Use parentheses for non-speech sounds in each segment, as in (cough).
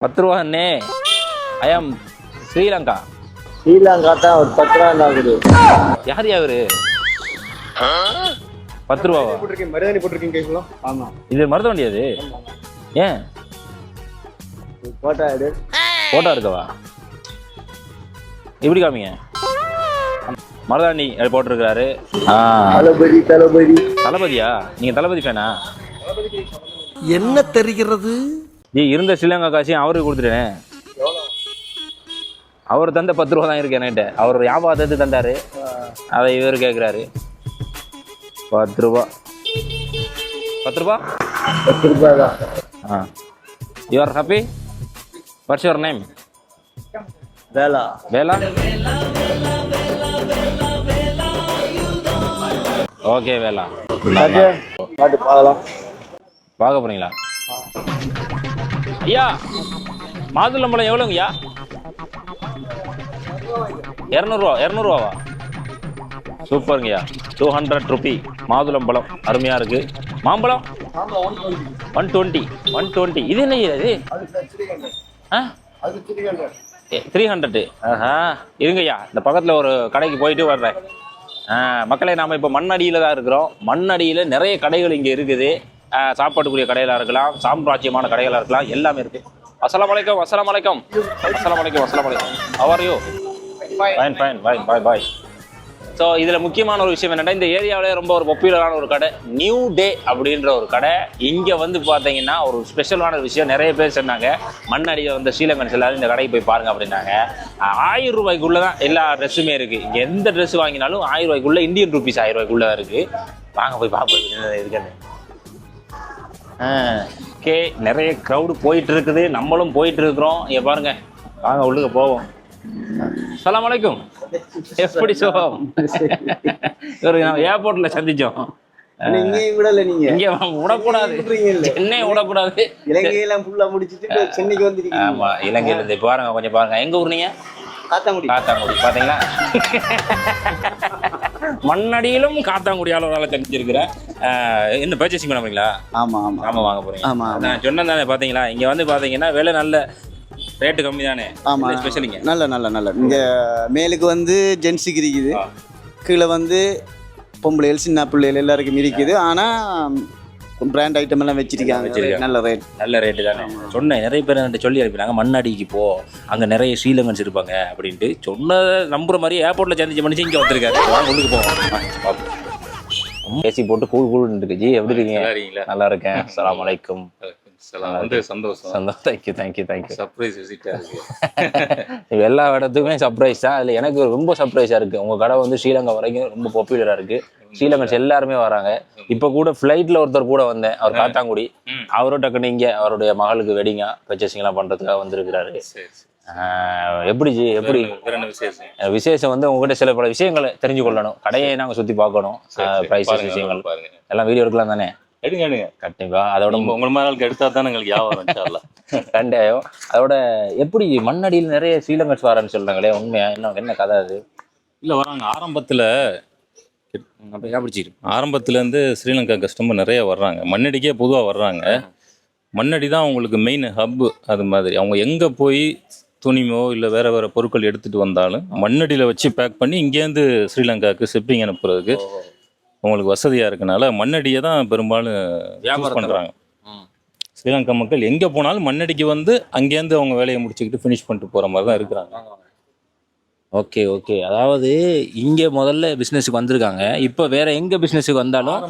பத்து ரூபா அண்ணே ஸ்ரீலங்கா. ஸ்ரீலங்கா தான் ஒரு பத்து ரூபா ஆகுது யார் யாரு? பத்து ரூபாவா போட்டிருக்கேன் மருதாணி போட்டிருக்கேன் கேட்கலாம் ஆமா. இது மருத வண்டி அது ஏன்? போட்டோ எடு. போட்டோ இருக்கவா எப்படி காமிங்க. மருதாணி போட்டிருக்கிறாரு. தளபதி தளபதி. தளபதியா? நீங்க தளபதி ஃபேனா என்ன தெரிகிறது? ஜி இருந்த ஸ்ரீலங்கா காசையும் அவருக்கு கொடுத்துட்டேன். அவர் தந்த பத்து ரூபா தான் இருக்கு என்கிட்ட. அவர் வியாபாரத்தை தந்தாரு. அதை இவர் கேட்குறாரு பத்து ரூபா. பத்து ரூபா? பத்து ரூபாய் தான். ஆ. You are happy what's your name Vela. Vela? Okay வேலா. பார்க்க போறீங்களா? ஐயா மாதுளம்பழம் எவ்வளோங்கய்யா? இரநூறுவா இரநூறுவாவா? சூப்பருங்கய்யா. டூ ஹண்ட்ரட் ருபி மாதுளம்பழம் அருமையாக இருக்கு. மாம்பழம்? ஒன் டுவெண்ட்டி ஒன் டுவெண்ட்டி இது என்ன இது? ஆ? த்ரீ ஹண்ட்ரட்டு ஆஹா. இருங்கய்யா இந்த பக்கத்தில் ஒரு கடைக்கு போயிட்டு வர்றேன். மக்களை மக்களே நாம இப்போ மண்ணடியில் தான் இருக்கிறோம். மண்ணடியில் நிறைய கடைகள் இங்கே இருக்குது. சாப்பாட்டுக்குரிய கடைகளாக இருக்கலாம் சாம்ராஜ்யமான கடைகளாக இருக்கலாம் எல்லாமே இருக்கு. அஸ்ஸலாமு அலைக்கும் அஸ்ஸலாமு அலைக்கும். அஸ்ஸலாமு அலைக்கும் அஸ்ஸலாமு அலைக்கும். How you fine fine bhai bhai bhai so இதில் முக்கியமான ஒரு விஷயம் என்னன்னா இந்த ஏரியாவிலே ரொம்ப ஒரு பாப்புலரான ஒரு கடை நியூ டே அப்படின்ற ஒரு கடை. இங்கே வந்து பார்த்தீங்கன்னா ஒரு ஸ்பெஷலான விஷயம். நிறைய பேர் சொன்னாங்க மண்ணடியில் வந்து ஸ்ரீலங்கன்ஸ் எல்லாரும் இந்த கடைக்கு போய் பாருங்க அப்படின்னாங்க. ஆயிரம் ரூபாய்க்குள்ள தான் எல்லா ட்ரெஸ்ஸுமே இருக்குது இங்கே எந்த ட்ரெஸ் வாங்கினாலும் ஆயிரம் ரூபாய்க்குள்ள இந்தியன் ருபீஸ் ஆயிரம் ரூபாய்க்குள்ள தான் இருக்குது வாங்க போய் பார்ப்போம் இருக்குன்னு ஓகே நிறைய க்ரௌடு போயிட்டு இருக்குது நம்மளும் போயிட்டு இருக்கிறோம் இங்க பாருங்க. வாங்க உள்ளுக்கு போவோம். சலாம் அலைக்கும் எப்படி சோகம்? நம்ம ஏர்போர்ட்ல சந்திச்சோம். இங்கேயும் விடல நீங்க. இங்க விடக்கூடாது. சென்னை விடக்கூடாது. இலங்கையெல்லாம் ஃபுல்லா முடிச்சிட்டு சென்னைக்கு வந்திருக்கீங்க ஆமா இலங்கையில இருந்து பாருங்க கொஞ்சம் பாருங்க. எங்க ஊர் நீங்க? காத்தாங்குடி. காத்தாங்குடி பாத்தீங்களா? மண்ணடியிலும் காத்தாங்குடி அளவுல சந்திச்சிருக்கிறேன் ஆஹ் என்ன பர்ச்சேசிங் பண்ண போறீங்களா? ஆமா ஆமா. ஆமா வாங்க போறீங்க. ஆமா, ஆமா. நான் சொன்னேன் தானே பாத்தீங்களா? இங்க வந்து பாத்தீங்கன்னா விலை நல்ல ரேட்டு கம்மி தானே ஆமா ஸ்பெஷலிங்க நல்ல நல்ல நல்ல. இங்க மேலுக்கு வந்து ஜென்ஸுக்கு இருக்குது. கீழே வந்து பொம்பளைகள் சின்ன பிள்ளைகள் எல்லாருக்கும் இருக்குது. ஆனா பிராண்ட் ஐட்டம் எல்லாம் வச்சிருக்காங்க. நல்ல ரேட் நல்ல ரேட்டு தானே. சொன்னேன் நிறைய பேர் என்கிட்ட சொல்லி அனுப்பினாங்க மண்ணாடிக்கு போ. அங்க நிறைய ஸ்ரீலங்கன்ஸ் இருப்பாங்க. அப்படின்ட்டு சொன்னதை நம்புற மாதிரி ஏர்போர்ட்ல சந்திச்ச மனுஷன் இங்க வந்திருக்காரு. வாங்க உள்ளுக்கு போவோம் ஏசி போட்டு கூழ் கூழ் இருக்கு. ஜி எப்படி இருக்கீங்க? நல்லா இருக்கேன். (laughs) அஸ்ஸலாமு அலைக்கும். சலாம் வந்து சந்தோஷம். சந்தோஷம் thank you thank you thank you surprise Vista இருக்கு. (laughs) இது எல்லா இடத்துக்குமே சர்ப்ரைஸ் தான். அதில் எனக்கு ரொம்ப சர்ப்ரைஸாக இருக்குது உங்கள் கடை வந்து ஸ்ரீலங்கா வரைக்கும் ரொம்ப பாப்புலராக இருக்குது ஸ்ரீலங்கன்ஸ் எல்லாருமே வராங்க. இப்போ கூட ஃப்ளைட்டில் ஒருத்தர் கூட வந்தேன். அவர் காத்தாங்குடி. அவரும் டக்குன்னு இங்கே அவருடைய மகளுக்கு வெடிங்கா பர்ச்சேசிங்லாம் பண்ணுறதுக்காக வந்திருக்கிறாரு. எப்படி ஜி எப்படி? விசேஷம்? வந்து உங்ககிட்ட சில பல விஷயங்களை தெரிஞ்சு கொள்ளணும் கடையை நாங்கள் சுற்றி பார்க்கணும். ப்ரைஸஸ் விஷயங்கள். எல்லாம் வீடியோ எடுக்கலாம் தானே? எடுங்க எடுங்க. கண்டிப்பா. அதோட உங்க உங்களை மாதிரி எடுத்தா தான் எங்களுக்கு வியாபாரம். (laughs) ரெண்டாயிரம் அதோட எப்படி மண்ணடியில் நிறைய ஸ்ரீலங்கன்ஸ் வரான்னு சொல்றாங்களே உண்மையா? என்ன என்ன கதை அது? இல்ல வராங்க. ஆரம்பத்துல அப்படி பிடிச்சிரு ஆரம்பத்துல இருந்து ஸ்ரீலங்கா கஸ்டமர் நிறைய வர்றாங்க. மண்ணடிக்கே பொதுவா வர்றாங்க. மண்ணடி தான் அவங்களுக்கு மெயின் ஹப் அது மாதிரி. அவங்க எங்க போய் துணிமோ இல்லை வேற வேற பொருட்கள் எடுத்துட்டு வந்தாலும் மண்ணடியில் வச்சு பேக் பண்ணி இங்கேருந்து ஸ்ரீலங்காவுக்கு ஷிப்பிங் அனுப்புறதுக்கு உங்களுக்கு வசதியா இருக்கனால மண்ணடியை தான் பெரும்பாலும் யூஸ் வியாபாரத்துல. பண்றாங்க. ம். ஸ்ரீலங்கா மக்கள் எங்கே போனாலும் மண்ணடிக்கு வந்து அங்கேருந்து அவங்க வேலையை முடிச்சுக்கிட்டு ஃபினிஷ் பண்ணிட்டு போகிற மாதிரி தான் இருக்கிறாங்க. Okay okay. அதாவது இங்க முதல்ல பிசினஸுக்கு வந்திருக்காங்க. இப்போ வேற எங்க பிசினஸுக்கு வந்தாலும்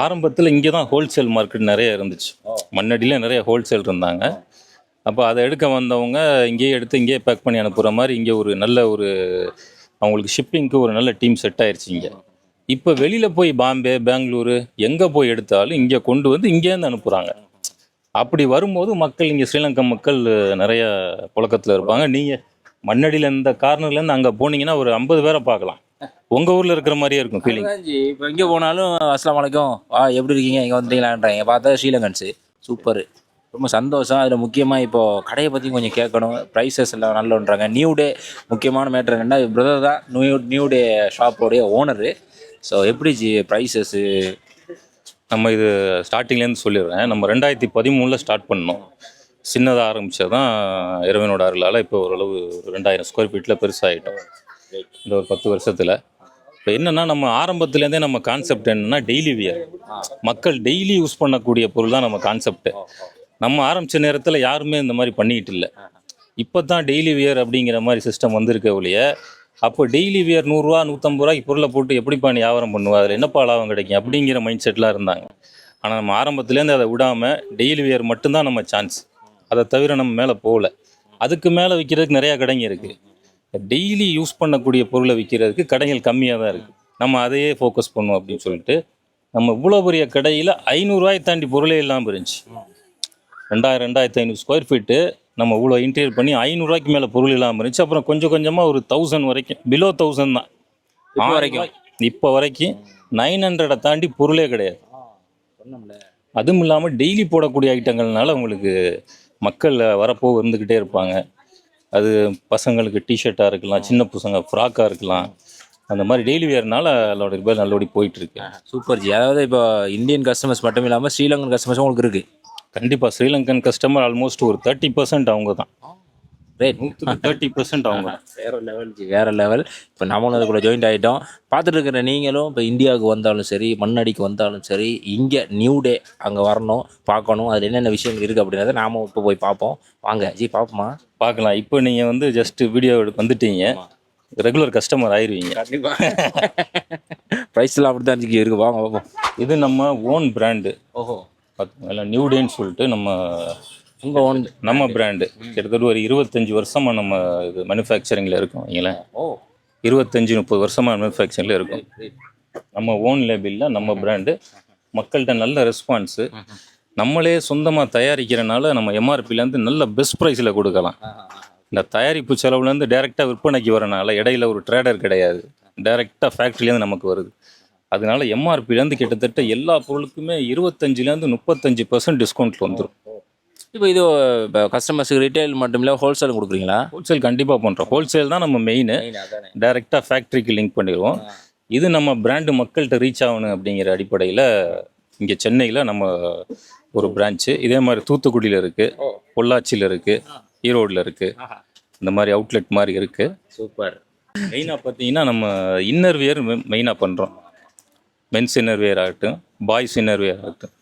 ஆரம்பத்தில் இங்கே தான் ஹோல்சேல் மார்க்கெட் நிறைய இருந்துச்சு. மண்ணடியில் நிறைய ஹோல்சேல் இருந்தாங்க. அப்போ அதை எடுக்க வந்தவங்க இங்கேயே எடுத்து இங்கேயே பேக் பண்ணி அனுப்புகிற மாதிரி இங்கே ஒரு நல்ல ஒரு அவங்களுக்கு ஷிப்பிங்க்கு ஒரு நல்ல டீம் செட் ஆயிருச்சு இங்கே. இப்போ வெளியில் போய் பாம்பே பெங்களூரு எங்கே போய் எடுத்தாலும் இங்கே கொண்டு வந்து இங்கேருந்து அனுப்புகிறாங்க அப்படி வரும்போது மக்கள் இங்கே ஸ்ரீலங்கா மக்கள் நிறைய புழக்கத்தில் இருப்பாங்க. நீங்கள் மண்ணடியில் இந்த கார்னர்லேருந்து அங்கே போனீங்கன்னா ஒரு ஐம்பது பேரை பார்க்கலாம். உங்கள் ஊரில் இருக்கிற மாதிரியே இருக்கும் ஃபீலிங் இப்போ எங்கே போனாலும் அஸ்லாம் வலைக்கும் வா எப்படி இருக்கீங்க? இங்கே வந்துட்டீங்களான்றாங்க பார்த்தா ஸ்ரீலங்கன்ஸு. சூப்பர். ரொம்ப சந்தோஷம். அதில் முக்கியமாக இப்போ கடையை பற்றி கொஞ்சம் கேட்கணும். ப்ரைஸஸ் எல்லாம் நல்லன்றாங்க. நியூ டே முக்கியமான மேட்ரு என்னென்னா பிரதர் தான் நியூ நியூ டே ஷாப்போடைய ஓனரு ஸோ எப்படி ஜி ப்ரைஸஸ்ஸு நம்ம இது ஸ்டார்டிங்லேருந்து சொல்லிடுறேன். நம்ம ரெண்டாயிரத்தி பதிமூணில் ஸ்டார்ட் பண்ணோம். சின்னதாக ஆரம்பிச்சது தான் இறைவனோட அருளால் இப்போ ஓரளவு ரெண்டாயிரம் ஸ்கொயர் ஃபீட்டில் பெருசாகிட்டோம் இந்த ஒரு பத்து வருஷத்தில். இப்போ என்னென்னா நம்ம ஆரம்பத்துலேருந்தே நம்ம கான்செப்ட் என்னென்னா டெய்லி வியர் மக்கள் டெய்லி யூஸ் பண்ணக்கூடிய பொருள் தான் நம்ம கான்செப்ட் நம்ம ஆரம்பித்த நேரத்தில் யாருமே இந்த மாதிரி பண்ணிக்கிட்டு இல்லை. இப்போ தான் டெய்லி வியர் அப்படிங்கிற மாதிரி சிஸ்டம் வந்திருக்க ஒழிய அப்போ டெய்லி வியர் நூறுரூவா நூற்றம்பது ரூபாய்க்கு பொருளை போட்டு எப்படிப்பா நீ வியாபாரம் பண்ணுவா? அதில் என்னப்பா லாபம் கிடைக்கும்? அப்படிங்கிற மைண்ட் செட்டில் இருந்தாங்க. ஆனால் நம்ம ஆரம்பத்துலேருந்து அதை விடாமல் டெய்லி வியர் மட்டும்தான் நம்ம சான்ஸ் அதை தவிர நம்ம மேலே போகல. அதுக்கு மேலே விற்கிறதுக்கு நிறையா கடைங்க இருக்குது டெய்லி யூஸ் பண்ணக்கூடிய பொருளை விற்கிறதுக்கு கடைகள் கம்மியாக தான் இருக்குது நம்ம அதையே ஃபோக்கஸ் பண்ணுவோம் அப்படின்னு சொல்லிட்டு நம்ம இவ்வளோ பெரிய கடையில் ஐநூறுரூவாயை தாண்டி பொருளே இல்லாமல் இருந்துச்சு. ரெண்டாயிரம் ரெண்டாயிரத்தி ஐநூறு ஸ்கொயர் ஃபீட்டு நம்ம இவ்வளோ இன்டீரியர் பண்ணி ஐநூறுரூவாய்க்கு மேலே பொருள் இல்லாமல் இருந்துச்சு. அப்புறம் கொஞ்சம் கொஞ்சமாக ஒரு தௌசண்ட் வரைக்கும் பிலோ தௌசண்ட் தான். இப்போ வரைக்கும்? இப்போ வரைக்கும் நைன் ஹண்ட்ரடை தாண்டி பொருளே கிடையாது. அதுவும் இல்லாமல் டெய்லி போடக்கூடிய ஐட்டங்கள்னால உங்களுக்கு மக்கள் வரப்போ இருந்துக்கிட்டே இருப்பாங்க. அது பசங்களுக்கு டிஷர்ட்டாக இருக்கலாம் சின்ன பசங்க ஃப்ராக்காக இருக்கலாம். அந்த மாதிரி டெய்லி வேர்னால அதோட ரிப்பேர் நல்லபடி போயிட்டு இருக்கு. சூப்பர் ஜி. அதாவது இப்போ இந்தியன் கஸ்டமர்ஸ் மட்டும் இல்லாமல் ஸ்ரீலங்கன் கஸ்டமர்ஸும் உங்களுக்கு இருக்கு. கண்டிப்பாக ஸ்ரீலங்கன் கஸ்டமர் ஆல்மோஸ்ட் ஒரு தேர்ட்டி பர்சன்ட் அவங்க தான் ரைட் தேர்ட்டி பர்சன்ட் அவங்க. வேற லெவல் ஜி வேற லெவல் இப்போ நம்மளும் அதுக்குள்ள ஜாயின்ட் ஆகிட்டோம் பார்த்துட்டு இருக்கிற நீங்களும் இப்போ இந்தியாவுக்கு வந்தாலும் சரி மண்ணடிக்கு வந்தாலும் சரி இங்கே நியூ டே அங்கே வரணும் பார்க்கணும். அதில் என்னென்ன விஷயங்கள் இருக்குது அப்படின்றத நாம இப்போ போய் பார்ப்போம். வாங்க ஜி பார்ப்போமா? பார்க்கலாம். இப்போ நீங்கள் வந்து ஜஸ்ட் வீடியோ வந்துட்டீங்க. ரெகுலர் கஸ்டமர் ஆயிருவீங்க. கண்டிப்பாக ப்ரைஸ்லாம் (laughs) அப்படி தான் ஜி இருக்கு. வாங்க பார்ப்போம் இது நம்ம ஓன் பிராண்டு ஓஹோ. பார்த்தீங்களா நியூ டேன்னு சொல்லிட்டு நம்ம உங்கள் ஓன் நம்ம பிராண்டு கிட்டத்தட்ட ஒரு இருபத்தஞ்சி வருஷமாக நம்ம இது மேனுஃபேக்சரிங்கில் இருக்கோம் வைங்களேன். ஓ. இருபத்தஞ்சி முப்பது வருஷமாக மேனுஃபேக்சரிங்கில் இருக்கும். நம்ம ஓன் லேபிளில் நம்ம பிராண்டு மக்கள்கிட்ட நல்ல ரெஸ்பான்ஸு நம்மளே சொந்தமாக தயாரிக்கிறனால நம்ம எம்ஆர்பிலேருந்து நல்ல பெஸ்ட் ப்ரைஸில் கொடுக்கலாம். இந்த தயாரிப்பு செலவுலேருந்து டைரெக்டாக விற்பனைக்கு வரனால இடையில ஒரு ட்ரேடர் கிடையாது. டைரெக்டாக ஃபேக்ட்ரிலேருந்து நமக்கு வருது. அதனால எம்ஆர்பிலேருந்து கிட்டத்தட்ட எல்லா பொருளுக்குமே இருபத்தஞ்சிலேருந்து முப்பத்தஞ்சு பர்சன்ட் டிஸ்கவுண்ட்டில் வந்துடும் இப்போ இது இப்போ கஸ்டமர்ஸுக்கு ரீட்டைல் மட்டும் இல்லை ஹோல்சேல் கொடுக்குறீங்களா? ஹோல்சேல் கண்டிப்பாக பண்ணுறோம் ஹோல்சேல் தான் நம்ம மெயின் டைரெக்டாக ஃபேக்ட்ரிக்கு லிங்க் பண்ணிடுவோம். இது நம்ம பிராண்டு மக்கள்கிட்ட ரீச் ஆகணும் அப்படிங்கிற அடிப்படையில் இங்கே சென்னையில் நம்ம ஒரு பிரான்ச்சு இதே மாதிரி தூத்துக்குடியில் இருக்குது பொள்ளாச்சியில் இருக்குது ஈரோடில் இருக்குது இந்த மாதிரி அவுட்லெட் மாதிரி இருக்குது சூப்பர். மெயினாக பார்த்தீங்கன்னா நம்ம இன்னர் வியர் மெயினாக பண்ணுறோம் மென்ஸ் இன்னர் வியர் ஆகட்டும் பாய்ஸ் இன்னர் வியர் ஆகட்டும்.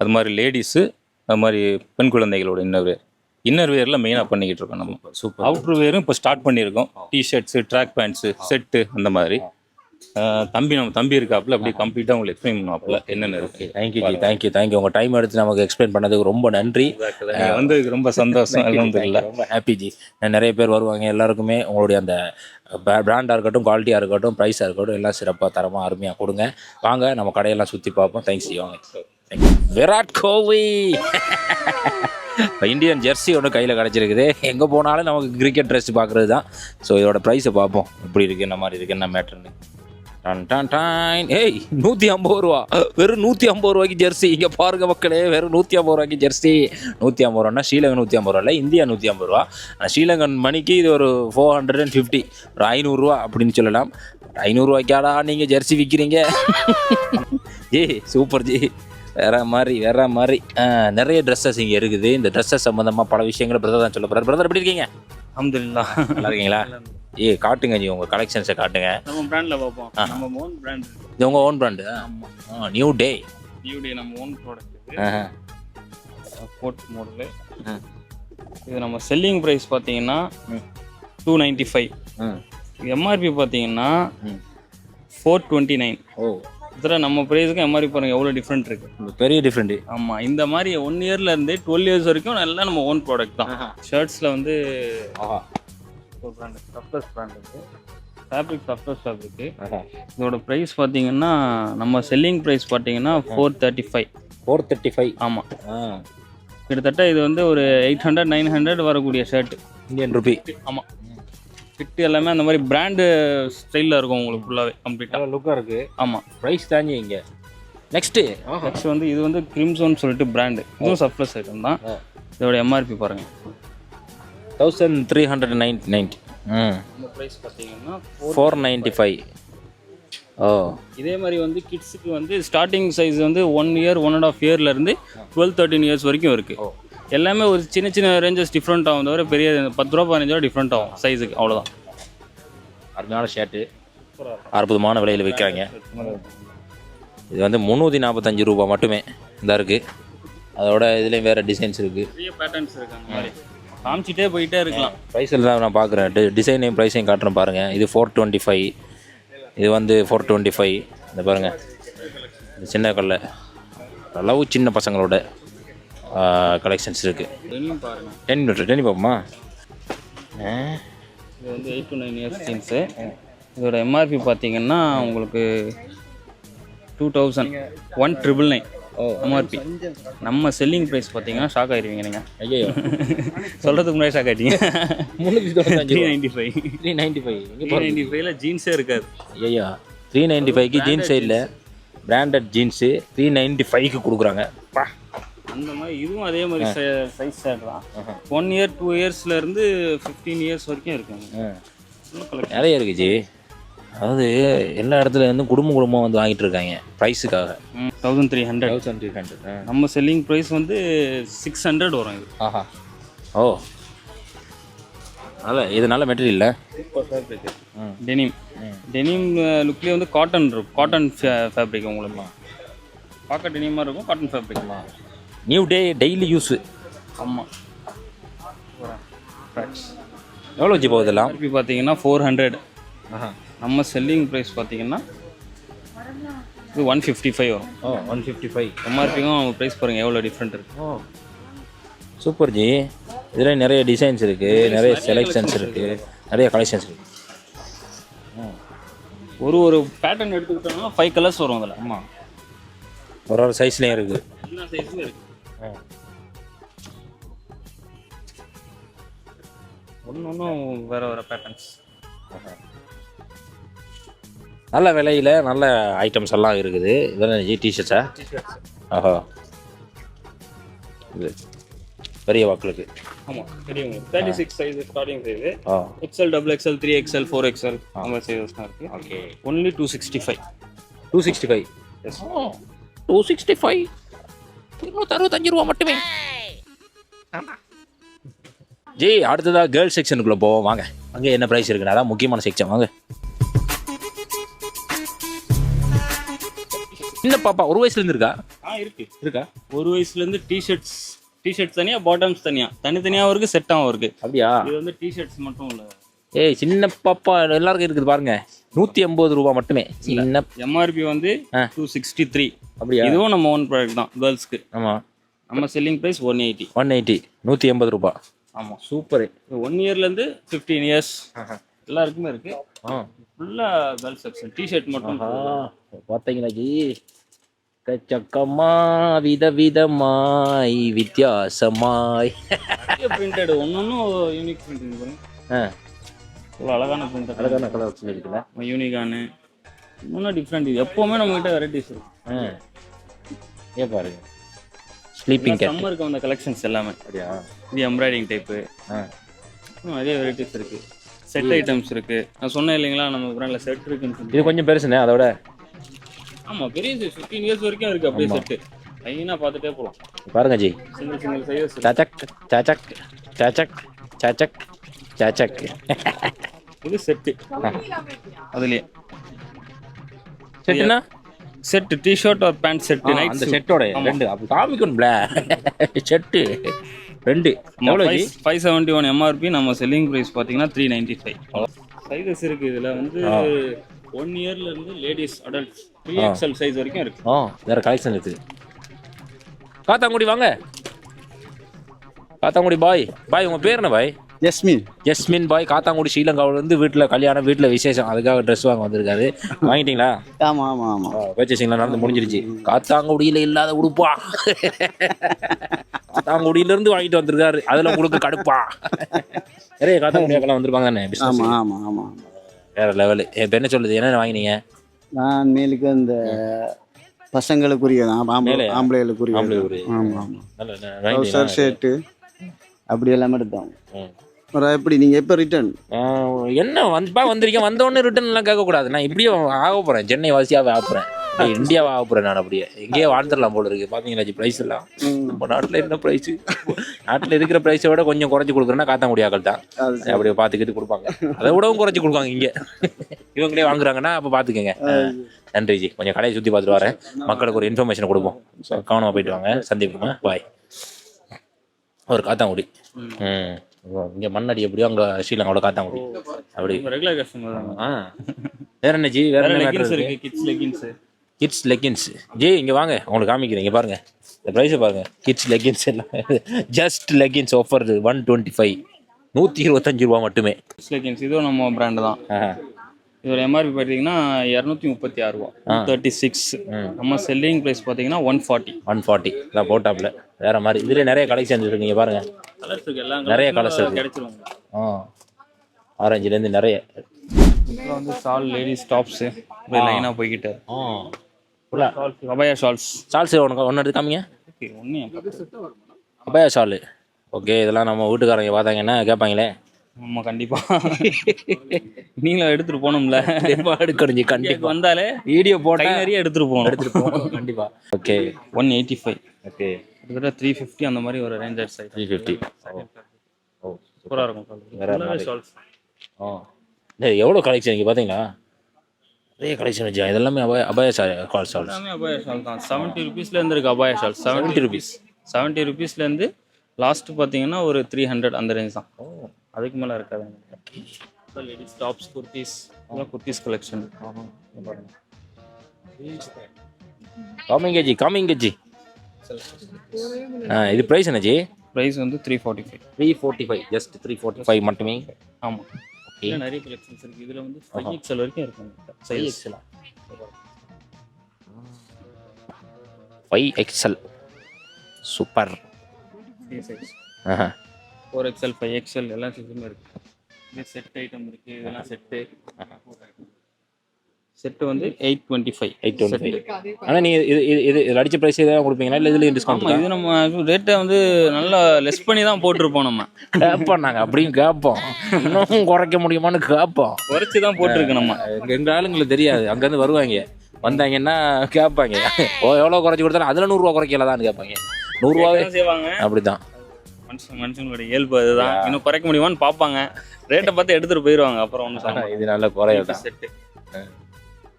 அது மாதிரி லேடிஸு அது மாதிரி பெண் குழந்தைகளோட இன்னர் வியர் இன்னர் வியரில் மெயினாக பண்ணிக்கிட்டு இருக்கோம் நம்ம. சூப்பர் அவுட்ரு வேரும் இப்போ ஸ்டார்ட் பண்ணியிருக்கோம். டிஷர்ட்ஸு ட்ராக் பேண்ட்ஸு செட்டு அந்த மாதிரி. தம்பி நம்ம தம்பி இருக்காப்புல அப்படியே கம்ப்ளீட்டாக உங்களுக்கு எக்ஸ்பிளைன் பண்ணுவாப்புல. என்னென்ன இருக்கு? Thank you ji thank you thank you உங்கள் டைம் எடுத்து நமக்கு எக்ஸ்பிளைன் பண்ணதுக்கு ரொம்ப நன்றி. வந்ததுக்கு ரொம்ப சந்தோஷம். அலமதுல்ல ரொம்ப ஹாப்பி ஜி நிறைய பேர் வருவாங்க. எல்லாருக்குமே உங்களுடைய அந்த பிராண்டாக இருக்கட்டும் குவாலிட்டியாக இருக்கட்டும் ப்ரைஸாக இருக்கட்டும் எல்லாம் சிறப்பாக தரமாக அருமையாக கொடுங்க. வாங்க நம்ம கடையெல்லாம் சுற்றி பார்ப்போம். தேங்க்ஸ் ஜி வாங்க. விராட் கோலி இப்போ இந்தியன் ஜெர்சி ஒன்று கையில் கிடச்சிருக்குது. எங்கே போனாலும் நமக்கு கிரிக்கெட் ட்ரெஸ் பார்க்குறது தான் ஸோ இதோட ப்ரைஸை பார்ப்போம். எப்படி இருக்குது என்ன மாதிரி இருக்குது என்ன டன் ஏய் நூற்றி ஐம்பது ரூபா. வெறும் நூற்றி ஐம்பது ரூபாய்க்கு ஜெர்சி. இங்கே பாருங்க மக்களே வெறும் நூற்றி ஐம்பது ரூபாய்க்கு ஜெர்சி. நூற்றி ஐம்பது ரூபான்னா ஸ்ரீலங்கன் நூற்றி ஐம்பது ரூபா இல்லை இந்தியா நூற்றி ஐம்பது ரூபா. ஆனால் ஸ்ரீலங்கன் மணிக்கு இது ஒரு ஃபோர் ஹண்ட்ரட் அண்ட் ஃபிஃப்டி ஒரு ஐநூறுரூவா அப்படின்னு சொல்லலாம். ஐநூறுரூவாய்க்காடா நீங்கள் ஜெர்சி விற்கிறீங்க ஜி சூப்பர் ஜி. வேற மாதிரி வேற மாதிரி. நிறைய ட்ரெஸ்ஸஸ் இங்கே இருக்குது. இந்த ட்ரெஸ்ஸஸ் சம்மந்தமாக பல விஷயங்களை பிரதர் தான் சொல்ல போகிறார் பிரதர் எப்படி இருக்கீங்க? அல்ஹம்துலில்லா. நல்லா இருக்கீங்களா ஏ காட்டுங்க ஜி உங்கள் கலெக்ஷன்ஸை காட்டுங்க. நம்ம பிராண்ட்ல பார்ப்போம். நம்ம ஓன் பிராண்ட் இது உங்கள் own brand new day new day நம்ம ஓன் ப்ராடக்ட். Coat model. இது நம்ம செல்லிங் ப்ரைஸ் பார்த்தீங்கன்னா டூ நைன்டி ஃபைவ். எம்ஆர்பி பார்த்தீங்கன்னா. ஃபோர் டுவெண்ட்டி நைன் ஓ. இதில் நம்ம ப்ரைஸுக்கும் எம்ஆர்பி பாருங்க எவ்வளோ டிஃப்ரெண்ட் இருக்கு. இது பெரிய டிஃப்ரெண்ட்டு ஆமாம் இந்த மாதிரி ஒன் இயர்ல இருந்து டுவெல் இயர்ஸ் வரைக்கும் எல்லாம் நம்ம ஓன் ப்ராடக்ட் தான். ஷர்ட்ஸில் வந்து ஆஹா. ஒரு பிராண்ட் சப்ளஸ் பிராண்ட் இருக்கு. ஃபேப்ரிக் சப்ளஸ் ஃபேப்ரிக்கு இதோட ப்ரைஸ் பார்த்தீங்கன்னா நம்ம செல்லிங் ப்ரைஸ் பார்த்தீங்கன்னா four thirty five four thirty five ஆமாம் கிட்டத்தட்ட இது வந்து ஒரு எயிட் ஹண்ட்ரட் நைன் ஹண்ட்ரட் வரக்கூடிய ஷர்ட் இந்தியன் ருபி ஆமாம் ஃபிட் எல்லாமே அந்த மாதிரி பிராண்டு ஸ்டைலில் இருக்கும் உங்களுக்கு ஃபுல்லாகவே கம்ப்ளீட்டாக லுக்காக இருக்குது ஆமாம் ப்ரைஸ் தாங்க இங்கே. நெக்ஸ்ட்டு நெக்ஸ்ட் வந்து இது வந்து கிரிம்சோன்னு சொல்லிட்டு பிராண்டு இதுவும் சப்ளஸ் ஐட்டம் தான். இதோட எம்ஆர்பி பாருங்கள் thousand three hundred ninety ninety ம். ப்ரைஸ் பார்த்தீங்கன்னா ஃபோர் நைன்ட்டி ஃபைவ் ஓ. இதே மாதிரி வந்து கிட்ஸுக்கு வந்து ஸ்டார்டிங் சைஸ் வந்து one year one and half இயர்லேருந்து twelve thirteen years வரைக்கும் இருக்குது எல்லாமே ஒரு சின்ன சின்ன ரேஞ்சஸ் டிஃப்ரெண்ட் ஆகும் தவிர பெரிய பத்து ரூபா பதினஞ்சு ரூபா டிஃப்ரெண்ட் ஆகும் சைஸுக்கு அவ்வளோதான் அருமையான ஷர்ட்டு அற்புதமான விலையில் விற்கிறாங்க. இது வந்து முந்நூற்றி நாற்பத்தஞ்சு ரூபா மட்டுமே. இந்த இருக்குது அதோட இதுலேயும் வேறு டிசைன்ஸ் இருக்குது நிறைய பேட்டர்ன்ஸ் இருக்கு அந்த மாதிரி. காமிச்சிட்டே போயிட்டே இருக்கலாம். ப்ரைஸில் தான் நான் பார்க்குறேன். டி டிசைனையும் ப்ரைஸையும் காட்டுறேன் பாருங்கள் இது ஃபோர் டுவெண்ட்டி ஃபைவ் இது வந்து ஃபோர் டுவெண்ட்டி ஃபைவ் இந்த பாருங்கள் சின்ன கல்ல. அளவு சின்ன பசங்களோட. கலெக்ஷன்ஸ் இருக்குது டென் மீட்டர் டென் பார்ப்போமா இது வந்து eight to nine years jeans இதோட எம்ஆர்பி பார்த்தீங்கன்னா உங்களுக்கு two thousand one triple nine MRP நம்ம செல்லிங் ப்ரைஸ் பார்த்தீங்கன்னா ஷாக் ஆயிருவீங்க நீங்கள் ஐயோ சொல்கிறதுக்கு முன்னாடி shock ஆகிட்டீங்க three ninety five three ninety five three ninety ஃபைவ்ல ஜீன்ஸே இருக்காது. ஐயா த்ரீ நைன்ட்டி ஃபைவ்க்கு ஜீன்ஸே இல்லை. பிராண்டட் ஜீன்ஸு த்ரீ நைன்ட்டி ஃபைவ்க்கு கொடுக்குறாங்க. பா. அந்த மாதிரி இதுவும் அதே மாதிரி சைஸ் ஷர்ட் தான். ஒன் இயர் டூ இயர்ஸ்லேருந்து ஃபிஃப்டீன் இயர்ஸ் வரைக்கும் இருக்குங்க நிறைய இருக்கு ஜி. அதாவது எல்லா இடத்துல இருந்தும் குடும்பம் குடும்பம் வந்து வாங்கிட்டு இருக்காங்க ப்ரைஸுக்காக thousand three hundred thousand three hundred நம்ம செல்லிங் ப்ரைஸ் வந்து சிக்ஸ் ஹண்ட்ரட் வரும் இது. ஆஹா. ஓ. நல்ல இது நல்ல மெட்டீரியல் டெனிம் டெனிம் லுக்லேயே வந்து காட்டன் இருக்கும். காட்டன் ஃபேப்ரிக் உங்களுக்கு. பார்க்க டெனிமாக இருக்கும் cotton fabric new day daily use ஆமாம் எவ்வளோ ஜி போகுது இதெல்லாம்? எம்ஆர்பி பார்த்தீங்கன்னா ஃபோர் ஹண்ட்ரட் நம்ம செல்லிங் ப்ரைஸ் பார்த்தீங்கன்னா இது ஒன் ஃபிஃப்டி ஃபைவ் வரும். ஓ ஒன் ஃபிஃப்டி ஃபைவ் எம்ஆர்பிக்கும் ப்ரைஸ் பாருங்கள் எவ்வளோ டிஃப்ரெண்ட் இருக்குது ஓ. Super G. இதில் நிறைய டிசைன்ஸ் இருக்குது நிறைய செலெக்ஷன்ஸ் இருக்குது நிறைய கலெக்ஷன்ஸ் இருக்குது ஒரு ஒரு பேட்டர்ன் எடுத்துக்கிட்டோம்னா ஃபைவ் கலர்ஸ் வரும் அதில் ஆமாம் ஒரு ஒரு சைஸ்லேயும் இருக்குது எல்லா சைஸும் இருக்குது ஒன்று ஒன்றும் வேறு வேறு பேட்டர்ன்ஸ் நல்ல விலையில் நல்ல ஐட்டம்ஸ் எல்லாம் இருக்குது. இதெல்லாம் ஜி டிஷர்ட்ஸா ஆஹா. இது பெரிய வாக்களுக்கு ஆமாம் தெரியும். Thirty six size starting size XL double XL three XL four XL அந்த சைஸஸ் தான் இருக்குது okay only two sixty five two sixty five yes two sixty five இருநூத்தி அறுபத்தஞ்சு ரூபா மட்டுமே. ஜி அடுத்ததாக கேர்ள்ஸ் செக்ஷனுக்குள்ளே போவோம். வாங்க. அங்கே என்ன ப்ரைஸ் இருக்குன்னு. அதான் முக்கியமான செக்ஷன் வாங்க. சின்ன பாப்பா ஒரு வயசுலேருந்து இருக்கா? ஆ இருக்குது இருக்கா? ஒரு வயசுலேருந்து டிஷர்ட்ஸ் டிஷர்ட்ஸ் தனியாக பாட்டம்ஸ் தனியாக தனித்தனியாகவும் இருக்குது செட்டாகவும் இருக்குது அப்படியா? இது வந்து டிஷர்ட்ஸ் மட்டும் இல்லை. ஏய் சின்ன பாப்பா எல்லாருக்கும் இருக்குது பாருங்க. நூற்றி ஐம்பது ரூபா மட்டுமே. சின்ன எம்ஆர்பி வந்து. டூ சிக்ஸ்டி த்ரீ அப்படியா? இதுவும் நம்ம ஓன் ப்ராடக்ட் தான் கேர்ள்ஸ்க்கு ஆமாம் நம்ம selling price one eighty one eighty நூற்றி எண்பது ரூபா. ஆமாம் சூப்பரு. ஒன் இயர்லேருந்து ஃபிஃப்டீன் இயர்ஸ் எல்லாருக்குமே இருக்குது ஆ. ஃபுல்லாக கேர்ள்ஸ் செக்ஷன் டிஷர்ட் மட்டும் பார்த்தீங்களா ஜி? கச்சக்கம்மா விதவிதமாய் வித்தியாசமாய். பிரிண்டட் ஒன்று ஒன்றும் யூனிக் பிரிண்ட் பாருங்க. ஆ இவ்வளோ அழகான பிரிண்ட் அழகான கலர் இருக்குல்ல யூனிகானு இன்னும் டிஃப்ரெண்ட் இது. எப்போவுமே நம்மகிட்ட வெரைட்டிஸ் இருக்கும் ஏன் பாருங்க. ஸ்லீப்பிங் கேட் சம்மருக்கு வந்த கலெக்ஷன்ஸ் எல்லாமே. அப்படியா? இது எம்ப்ராய்டிங் டைப்பு நிறைய வெரைட்டிஸ் இருக்குது செட் ஐட்டம்ஸ் இருக்குது நான் சொன்னேன் இல்லைங்களா நம்ம பிராண்டில் செட் இருக்குன்னு இது கொஞ்சம் பெருசுண்ணே அதோட. ஆமாம் பெரிய ஃபிஃப்டீன் இயர்ஸ் வரைக்கும் இருக்குது அப்படியே செட்டு லைனாக பார்த்துட்டே போகலாம் பாருங்க ஜி. சிங்கிள் சிங்கிள் சைஸஸ் சச்சக் சச்சக் சச்சக் சச்சக் சச்சக் இது செட்டு அதுலேயே செட்டுனா செட் டிஷர்ட் ஒரு பேண்ட் செட்டு அந்த நைட் செட்டோட ரெண்டு அப்படி காமிக்கணும்ல செட்டு ரெண்டு எவ்வளோ ஃபைவ் செவன்ட்டி ஒன் எம்ஆர்பி நம்ம செல்லிங் ப்ரைஸ் பார்த்தீங்கன்னா த்ரீ நைன்ட்டி ஃபைவ் சைஸஸ் இருக்குது இதில் வந்து ஒன் இயர்ல இருந்து ladies adult three XL size வரைக்கும் இருக்கு. ஆ வேற கலெக்ஷன் இருக்குது காத்தாங்குடி வாங்க. காத்தாங்குடி பாய். பாய் உங்க பேர் என்ன பாய்? ஜஸ்மின் ஜஸ்மின் பாய் காத்தாங்குடி ஸ்ரீலங்காவுல இருந்து வீட்டில் கல்யாணம் வீட்டில் விசேஷம். அதுக்காக ட்ரெஸ் வாங்க வந்திருக்காரு. வாங்கிட்டீங்களா? ஆமாம் ஆமாம் ஆமாம் பர்ச்சேசிங்லாம் நடந்து முடிஞ்சிருச்சு. காத்தாங்குடியில் இல்லாத உடுப்பா. காத்தாங்குடியில இருந்து வாங்கிட்டு வந்திருக்காரு. அதுல உங்களுக்கு கடுப்பா. நிறைய காத்தாங்குடியாக்கெல்லாம் வந்திருப்பாங்க தானே business க்கு. ஆமாம் ஆமாம் ஆமாம் வேற லெவலு இப்போ என்ன சொல்லுது? என்ன வாங்கினீங்க? நான் மேலுக்கு அந்த பசங்களுக்குரிய? ஆம்பளைகளுக்குரிய ஆம்பளைக்குரிய. ஆமாம்? ஷர்ட்டு அப்படி எல்லாம் எடுத்தோம். எப்படி? நீங்கள் எப்போ ரிட்டர்ன் என்ன வந்துப்பா வந்திருக்கேன். வந்தோடனே ரிட்டர்ன் எல்லாம் கேட்கக்கூடாது. நான் இப்படியே ஆக போகிறேன் சென்னை வாசியாவே ஆக போகிறேன் இந்தியாவை ஆக போகிறேன் நான் அப்படியே. எங்கேயோ வாழ்ந்துடலாம் போல இருக்கு. பார்த்தீங்களா ப்ரைஸ் எல்லாம்? நம்ம நாட்டில் என்ன ப்ரைஸ் நாட்டில் இருக்கிற ப்ரைஸை விட கொஞ்சம் குறைச்சி கொடுக்குறேன்னா காத்தாங்குடியாக்கள் தான். அது அப்படியே பார்த்துக்கிட்டு கொடுப்பாங்க. அதை விடவும் குறைச்சி கொடுப்பாங்க இங்கே. இவங்களே வாங்குறாங்கன்னா அப்போ பார்த்துக்கங்க நன்றி ஜி. கொஞ்சம் கடையை சுற்றி பார்த்துட்டு வரேன். மக்களுக்கு ஒரு இன்ஃபர்மேஷன் கொடுப்போம். ஸோ கவனமாக போயிட்டு வாங்க. சந்திப்போம். பாய் ஒரு காத்தாங்குடி ம். இங்கே மண்ணடி எப்படியோ அங்கே ஸ்ரீலங்காவோட காத்தாங்குடி அப்படி. ரெகுலர் கஸ்டமர் ஆ. வேற என்ன ஜி? வேற லெகின்ஸ் இருக்கு? Kids leggings kids leggings ji இங்கே வாங்க. உங்களுக்கு காமிக்கிறேன். இங்கே பாருங்க. இந்த ப்ரைஸை பாருங்க. கிட்ஸ் லெகின்ஸ் எல்லாம். Just leggings offer one twenty five நூற்றி இருபத்தஞ்சு ரூபா மட்டுமே. கிட்ஸ் லெகின்ஸ் இதுவும் நம்ம பிராண்டு தான். இதோட எம்ஆர்பி பார்த்தீங்கன்னா இரநூத்தி முப்பத்தி ஆறு ரூபா. தேர்ட்டி சிக்ஸ் நம்ம செல்லிங் ப்ரைஸ் பார்த்தீங்கன்னா ஒன் ஃபார்ட்டி ஒன் ஃபார்ட்டி இதான் போட்டாப்ல வேற மாதிரி. இதுல நிறைய கலெக்ஷன்ஸ் இருக்கு. நீங்க பாருங்க. கலர்ஸ் இருக்கு எல்லாம் நிறைய colours இருக்கு. கிடைச்சிரும். ஆ. ஆரஞ்சுலேருந்து நிறைய. இதில் வந்து ஷால் லேடிஸ் டாப்ஸு இப்படி லைனாக போய்கிட்டு ஆ அபயா ஷால்ஸ் ஷால்ஸ் உனக்கு ஒன்று எடுத்து காமிங்க ஓகே ஒன்று அப்பாயா ஷாலு ஓகே இதெல்லாம் நம்ம வீட்டுக்காரங்க பார்த்தாங்கன்னா கேட்பாங்களே. ஆமாம் கண்டிப்பாக நீங்களும் எடுத்துகிட்டு போகணும்ல. எடுக்கணும் கண்டிப்பா. வந்தாலே வீடியோ போட்டா நிறைய எடுத்துகிட்டு போகணும். எடுத்துட்டு போகணும் கண்டிப்பா. Okay one eighty five okay கிட்டத்தட்ட த்ரீ ஃபிஃப்டி அந்த மாதிரி ஒரு ரேஞ்ச் ஆயிடுச்சு த்ரீ ஃபிஃப்டி ஓ சூப்பராக இருக்கும் வேற இல்லை எவ்வளோ கலெக்ஷன் இங்கே பார்த்தீங்களா நிறைய கலெக்ஷன் வச்சா இதெல்லாமே அபாய அபாய கால் ஷால்ஸ் எல்லாமே அபாயா ஷால் தான். செவன்ட்டி ருபீஸ்லேருந்து இருக்கு அபாயா ஷால் செவன்ட்டி ருபீஸ் செவன்ட்டி ருபீஸ்லேருந்து லாஸ்ட் பார்த்தீங்கன்னா ஒரு த்ரீ ஹண்ட்ரட் அந்த ரேஞ்ச் தான். அதுக்கு மேலே இருக்காது ladies tops kurtis kurtis collection காமிங்க ஜி காமிங்க ஜி ஆ இது ப்ரைஸ் என்ன ஜி ப்ரைஸ் வந்து three forty five three forty five just three forty five மட்டுமே? ஆமாம் இதில் நிறைய கலெக்ஷன்ஸ் இருக்குது இதில் வந்து ஃபைவ் எக்ஸல் வரைக்கும் இருக்கும். Size five XL super. ஆஹா. ஃபோர் எக்ஸல் ஃபைவ் எக்ஸல் எல்லா சைஸுமே இருக்குது இது செட் ஐட்டம் இருக்குது இதெல்லாம் செட்டு செட்டு வந்து eight twenty five eight twenty five ஆனால் நீங்கள் இது இது இது அடிச்ச ப்ரைஸ் ஏதாவது கொடுப்பீங்களா? இல்லை இதில் டிஸ்கவுண்ட் இது நம்ம ரேட்டை வந்து நல்லா லெஸ் பண்ணி தான் போட்டிருப்போம் நம்ம. கேட்போம் நாங்கள் அப்படியும் கேட்போம் இன்னும் குறைக்க முடியுமான்னு கேட்போம் குறைச்சி தான் போட்டிருக்கு நம்ம. எங்க எங்க ஆளுங்களுக்கு தெரியாது அங்கேருந்து வருவாங்க. வந்தாங்கன்னா கேட்பாங்க. எவ்வளோ குறைச்சி கொடுத்தாலும் அதில் நூறுரூவா குறைக்கலதான்னு கேட்பாங்க. நூறுரூவாவே அப்படிதான். மனுஷன் மனுஷனோட இயல்பு அதுதான். இன்னும் குறைக்க முடியுமான்னு பார்ப்பாங்க. ரேட்டை பார்த்து எடுத்துட்டு போயிடுவாங்க அப்புறம் ஒன்றும் இது நல்ல குறையல் செட்டு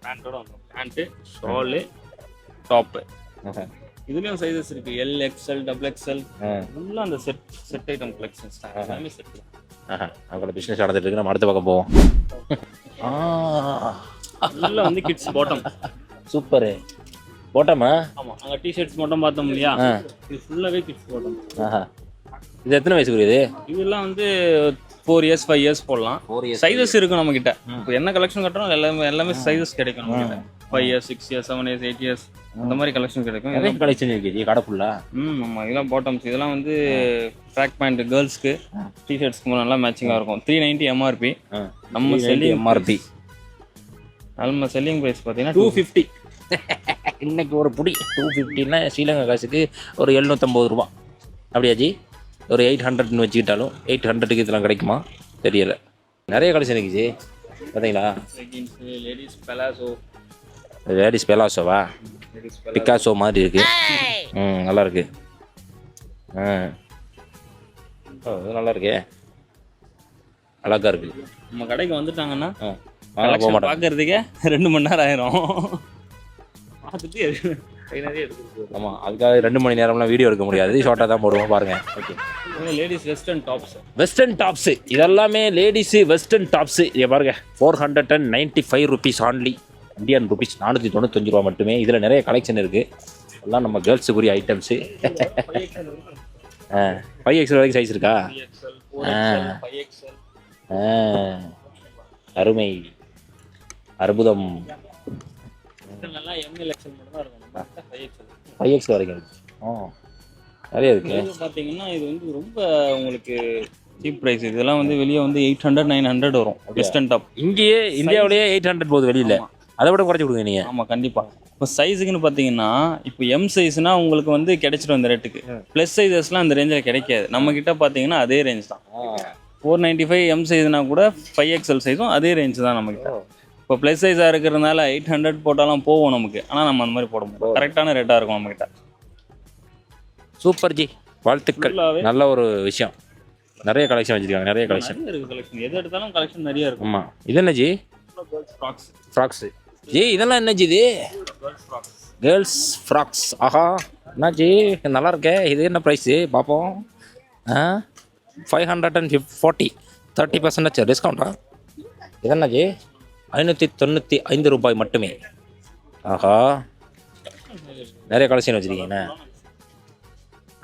பேண்ட்டோட வந்துடும் பேண்ட்டு ஷாலு டாப்பு இதுலயும் சைஸஸ் இருக்கு. எல் எக்ஸ்எல் டபுள் எக்ஸ்எல் ஃபுல்லாக அந்த செட் செட் ஐட்டம் கலெக்ஷன்ஸ் தான் எல்லாமே செட் அங்கே பிஸ்னஸ் நடந்துட்டு இருக்கு. நம்ம அடுத்த பக்கம் போவோம். (laughs) ஃபுல்லாக வந்து கிட்ஸ் பாட்டம் சூப்பரு போட்டோமா ஆமா. அங்க டிஷர்ட்ஸ் மட்டும் பார்த்தோம் இல்லையா. இது ஃபுல்லாவே கிட்ஸ் பாட்டம் இது எத்தனை வயசுக்குரியது இதெல்லாம் வந்து ஃபோர் இயர்ஸ் ஃபைவ் இயர்ஸ் போடலாம். சைஸஸ் இருக்கும் நம்ம கிட்ட இப்போ என்ன கலெக்ஷன் கட்டுறோம்? எல்லாமே எல்லாமே சைஸஸ் கிடைக்கும் நம்ம கிட்ட five years six years seven years eight years அந்த மாதிரி கலெக்ஷன் கிடைக்கும். நிறைய கலெக்ஷன் இருக்கு ஜி கடை ஃபுல்லா ம் ஆமாம் இதெல்லாம் பாட்டம்ஸ் இதெல்லாம் வந்து ட்ராக் பேண்ட் கேர்ள்ஸ்க்கு டிஷர்ட்ஸ்க்கு நல்லா மேட்சிங்காக இருக்கும். த்ரீ நைன்ட்டி எம்ஆர்பி நம்ம செல்லிங் எம்ஆர்பி நம்ம செல்லிங் ப்ரைஸ் பார்த்தீங்கன்னா டூ ஃபிஃப்டி (laughs) இன்னைக்கு ஒரு புடி. டூ ஃபிஃப்டின்னா ஸ்ரீலங்கா காசுக்கு ஒரு எழுநூற்றம்பது ரூபா அப்படியா ஜி ஒரு எயிட் ஹண்ட்ரட்னு வச்சுக்கிட்டாலும் எயிட் ஹண்ட்ரடுக்கு இதெல்லாம் கிடைக்குமா? தெரியல. நிறைய கலெக்ஷன் இருக்கு ஜி பார்த்தீங்களா லேடிஸ் பெலாசோ லேடிஸ் பெலாசோவா பிக்காசோ மாதிரி இருக்கு. ம் நல்லா இருக்கு. ஆ. இது நல்லா இருக்கே. அழகா இருக்கு. நம்ம கடைக்கு வந்துட்டாங்கன்னா போக கலெக்ஷன் மாட்டேன் பார்க்கறதுக்கே ரெண்டு மணி நேரம் ஆயிரும். பார்த்துட்டு கை நிறைய ஆமாம் அதுக்காக ரெண்டு மணி நேரம்லாம் வீடியோ எடுக்க முடியாது. ஷார்ட்டாக தான் போடுவோம் பாருங்க. Okay ladies western tops western tops இதெல்லாமே லேடிஸு வெஸ்டர்ன் டாப்ஸு இங்கே பாருங்க four hundred and ninety five rupees only Indian rupees நானூற்றி தொண்ணூத்தஞ்சு ரூபா மட்டுமே. இதில் நிறைய கலெக்ஷன் இருக்குது எல்லாம் நம்ம கேர்ள்ஸுக்குரிய ஐட்டம்ஸு ஃபைவ் எக்ஸ் வரைக்கும் சைஸ் இருக்கா? ஆ. ஆ, அருமை. அற்புதம். நல்லா எம்எல் எக்ஸ்எல் மட்டும் தான் இருக்கும். (laughs) ஃபைவ் எக்ஸ் வரைக்கும். இருக்கு ஆ நிறைய இருக்கு. பார்த்தீங்கன்னா இது வந்து ரொம்ப உங்களுக்கு சீப் ப்ரைஸ் இதெல்லாம் வந்து வெளியே வந்து எயிட் ஹண்ட்ரட் நைன் ஹண்ட்ரட் வரும். வெஸ்டர்ன் டாப் இங்கேயே இந்தியாவிலேயே எயிட் ஹண்ட்ரட் போகுது வெளியில். அதை விட குறைச்சி கொடுங்க நீங்கள் ஆமாம் கண்டிப்பாக இப்போ சைஸுக்குன்னு பார்த்தீங்கன்னா இப்போ எம் சைஸ்னா உங்களுக்கு வந்து கிடைச்சிடும் அந்த ரேட்டுக்கு ப்ளஸ் சைஸஸ்லாம் அந்த ரேஞ்சில் கிடைக்காது. நம்ம கிட்ட பார்த்தீங்கன்னா அதே ரேஞ்ச் தான். ஃபோர் நைன்ட்டி ஃபைவ் எம் சைஸ்னா கூட ஃபைவ் எக்ஸ்எல் சைஸும் அதே ரேஞ்ச் தான் நமக்கு இப்போ ப்ளஸ் சைஸாக இருக்கிறதுனால எயிட் ஹண்ட்ரட் போட்டாலும் போகும் நமக்கு. ஆனால் நம்ம அந்த மாதிரி போட முடியும் கரெக்டான ரேட்டாக இருக்கும் நம்மக்கிட்ட சூப்பர் ஜி வாழ்த்துக்கள். நல்ல ஒரு விஷயம். நிறைய கலெக்ஷன் வச்சிருக்காங்க நிறைய கலெக்ஷன் கலெக்ஷன் எது எடுத்தாலும் கலெக்ஷன் நிறைய இருக்கும் ஆமா. இது என்ன ஜி ஃப்ராக்ஸ் ஃப்ராக்ஸ் ஜி இதெல்லாம் என்ன ஜி இது? கேர்ள்ஸ் ஃப்ராக்ஸ் ஆஹா. என்ன ஜி நல்லா இருக்கே. இது என்ன ப்ரைஸு பார்ப்போம் ஆ? Five hundred and fif forty thirty percentage டிஸ்கவுண்ட்டா இது என்ன ஜி ஐநூற்றி தொண்ணூற்றி ஐந்து ரூபாய் மட்டுமே. ஆஹா. நிறைய கலெக்ஷன் வச்சுருக்கீங்கண்ணே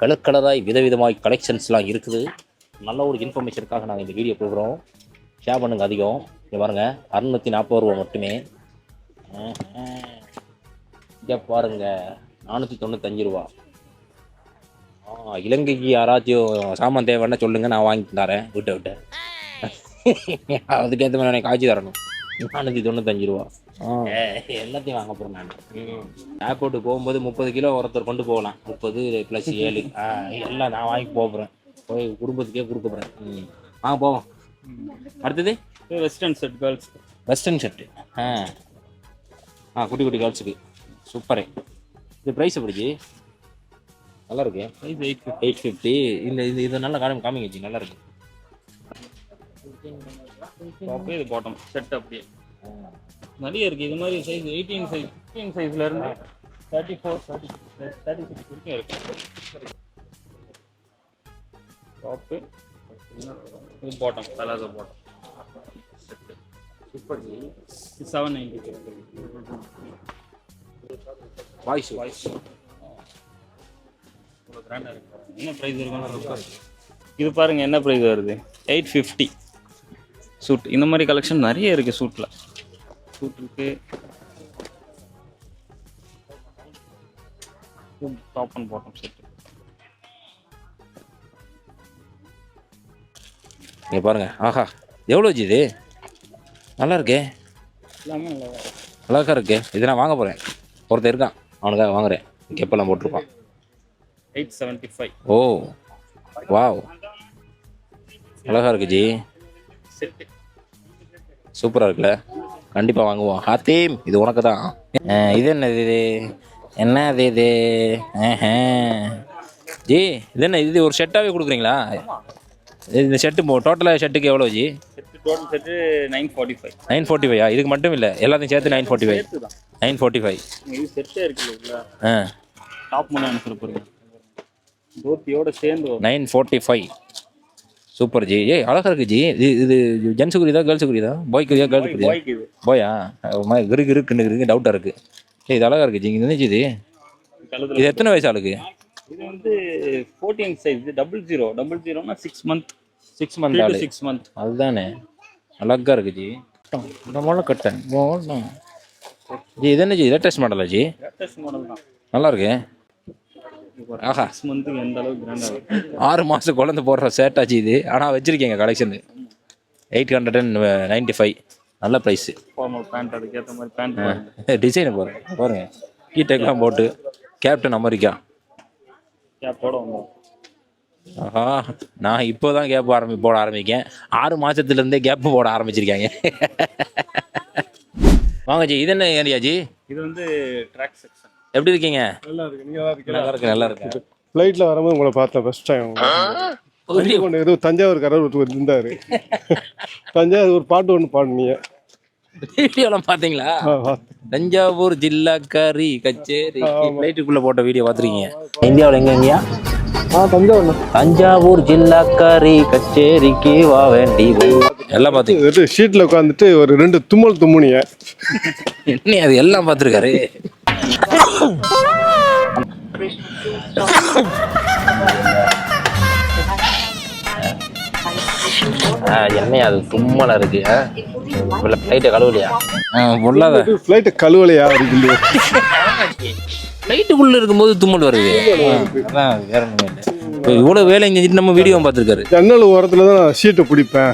கலர் கலராய் விதவிதமாய் கலெக்ஷன்ஸ்லாம் இருக்குது. நல்ல ஒரு இன்ஃபர்மேஷனுக்காக நாங்கள் இந்த வீடியோ கொடுக்குறோம் ஷேர் பண்ணுங்கள் அதிகம். இங்கே பாருங்கள் அறுநூற்றி நாற்பது ரூபா மட்டுமே. இங்கே பாருங்கள் நானூற்றி தொண்ணூத்தஞ்சு ரூபா. ஆ இலங்கைக்கு யாராச்சும் சாமான் தேவைன்னா சொல்லுங்கள் நான் வாங்கி தரேன். வீட்டை விட்டு. அதுக்கேற்ற மாதிரி எனக்கு காய்ச்சி தரணும். நானூற்றி தொண்ணூத்தஞ்சு ரூபா. எல்லாத்தையும் வாங்க போகிறேன் நான். ஏர்போர்ட்டுக்கு போகும்போது முப்பது கிலோ ஒருத்தர் கொண்டு போகலாம். முப்பது ப்ளஸ் ஏழு. ஆ, எல்லாம் நான் வாங்கி போகிறேன் போய் குடும்பத்துக்கே கொடுக்க போகிறேன் ம். வாங்க போவோம். அடுத்தது? Western set girls western shirt ஆ. ஆ குட்டி குட்டி கேர்ள்ஸுக்கு சூப்பரு. இது ப்ரைஸ் எப்படி ஜி? நல்லா இருக்கு ப்ரைஸ் எயிட் எயிட் ஃபிஃப்டி இந்த இது இது நல்லா காமி காமிங்க நல்லா இருக்கு அப்படியே இது பாட்டம் செட் அப்படியே. நிறைய இருக்குது இது மாதிரி size eighteen size fifteen சைஸ்லேருந்து thirty four thirty thirty six வரைக்கும் இருக்குது டாப்பு இது bottom palazzo bottom set super ji seven ninety voice வாய்ஸ் கிராண்டாக இருக்கு. என்ன ப்ரைஸ் இருக்குன்னு இது பாருங்க என்ன ப்ரைஸ் வருது? Eight fifty suit. இந்த மாதிரி கலெக்ஷன் நிறைய இருக்குது சூட்டில் சூட் இருக்கு. டாப் அண்ட் பாட்டம் செட் இங்கே பாருங்க. ஆஹா. எவ்வளோ ஜி இது? நல்லா இருக்கே. எல்லாமே நல்லா அழகா இருக்கே. இது நான் வாங்க போகிறேன் ஒருத்தன் இருக்கான். அவனுக்காக வாங்குறேன். கெப்பெல்லாம் போட்டிருப்பான்? எயிட் செவன்ட்டி ஃபைவ் ஓ. வாவ். அழகா இருக்கு ஜி. செட்டு சூப்பராக இருக்குல்ல? கண்டிப்பாக வாங்குவோம். ஹாத்தீம் இது உனக்கு தான் இது என்னது இது? என்ன இது? இது. ஜி இது என்ன இது ஒரு ஷர்ட்டாகவே கொடுக்குறீங்களா? இந்த ஷர்ட்டு டோட்டலாக ஷர்ட்டுக்கு எவ்வளோ ji? Set total set nine forty five nine forty ஃபைவா இதுக்கு மட்டும் இல்லை எல்லாத்தையும் சேர்த்து nine forty five nine forty five இது செட்டே இருக்குல்ல ஆ. டாப் மட்டும் அனுப்பிச்சு போகிறீங்க தோத்தியோட சேர்ந்து nine forty five super ji ஏய் அழகா இருக்கு ஜி இது இது ஜென்ஸு குறியதா கேர்ள்ஸு குறியதா பாய் குறியா கேர்ள்ஸ் குறியா பாயா மாதிரி கிருக்கு இருக்குன்னு இருக்கு டவுட்டாக இருக்கு. ஏய் இது அழகா இருக்கு ஜி இது. இது இது எத்தனை வயசு ஆளுக்கு? இது வந்து fourteen size double zero double ஜீரோனா six month six month ஆளு. சிக்ஸ் மந்த் அதுதானே. அழகா இருக்கு ஜி மாடல் கட்டேன். ஜி இது என்ன ஜி லேட்டஸ்ட் மாடலா ஜி லேட்டஸ்ட் மாடல் தான். நல்லா இருக்கு. ஆஹா. சிக்ஸ் மந்த்துக்கு எந்த அளவுக்கு கிராண்டாக இருக்கும் ஆறு மாதம் குழந்தை போடுற சேட்டாச்சு இது. ஆனால் வச்சிருக்கீங்க collection eight hundred and ninety five நல்ல ப்ரைஸு ஃபார்மல் பேண்ட் அதுக்கேற்ற மாதிரி பேண்ட் டிசைனை பாருங்க பாருங்க கீட்டெக்லாம் போட்டு. கேப்டன் அமெரிக்கா கேப்போட வந்துடும் ஆஹா. நான் இப்போ தான் கேப் ஆரம்பி போட ஆரம்பிக்கேன். ஆறு மாதத்துலேருந்தே கேப்பு போட ஆரம்பிச்சிருக்காங்க. (laughs) வாங்க ஜி இது என்ன ஏரியா ஜி? இது வந்து ட்ராக் செக்ஷன் எப்படி இருக்கீங்க? நல்லா இருக்கு நீங்க நல்லா இருக்கீங்களா? நல்லா இருக்கு ஃப்ளைட்ல வரும்போது உங்களை பார்த்தேன் ஃபர்ஸ்ட் டைம் ஒன்று ஏதோ தஞ்சாவூர்காரர் ஒருத்தர் இருந்தாரு தஞ்சாவூர் ஒரு பாட்டு ஒன்று பாடுனீங்க. வீடியோலாம் பார்த்தீங்களா. தஞ்சாவூர் ஜில்லாக்காரி கச்சேரி. லைட்டுக்குள்ள போட்ட வீடியோ பார்த்துருக்கீங்க. இந்தியாவில் எங்க எங்கயா தஞ்சாவூர் ஜில்லாக்காரி கச்சேரிக்கு வா வேண்டி எல்லாம் பார்த்து ஷீட்ல உட்காந்துட்டு ஒரு ரெண்டு தும்மல் தும்முனிய என்ன அது எல்லாம் பார்த்துருக்காரு? என்னையா அது? தும்மலா இருக்கு. ஃப்ளைட்டை கழுவலையா? பொல்லாத. ஃப்ளைட்டை கழுவலையா இருக்கு ஃப்ளைட்டுக்குள்ள இருக்கும்போது தும்மல் வருது. அதான் வேற இல்லை. இவ்வளோ வேலை செஞ்சுட்டு நம்ம வீடியோ பார்த்துருக்காரு. ஜன்னல் ஓரத்துல தான் ஷீட்டை பிடிப்பேன்.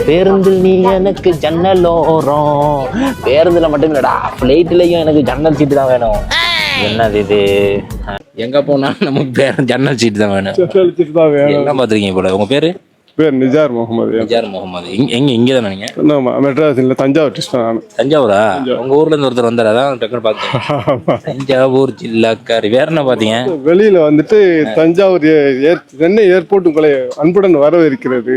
பேருந்தில் நீ எனக்கு ஜன்னல் ஓரம் பேருந்துல மட்டும் இல்லடா ஃப்ளைட்லயும் எனக்கு ஜன்னல் சீட்டு தான் வேணும். என்னது இது? எங்க போனாலும் நமக்கு பேர் ஜன்னல் சீட்டு தான் வேணும். ஜன்னல் சீட்டு தான் வேணும். எல்லாம் பார்த்துருக்கீங்க போல? உங்க பேரு? பேர் நிஜார் முகமது நிஜார் முகமது. எங்க இங்கே தானே நீங்க ஆமாம் மெட்ராஸில் தஞ்சாவூர் டிஸ்ட்ரிக்ட் நான். தஞ்சாவூரா? உங்க ஊர்ல இருந்து ஒருத்தர் வந்தார் அதான் டக்குன்னு பார்த்தேன் (laughs) தஞ்சாவூர் ஜில்லாக்காரி. வேற என்ன பார்த்தீங்க? வெளியில வந்துட்டு தஞ்சாவூர் சென்னை ஏர்போர்ட் உங்களை அன்புடன் வரவேற்கிறது.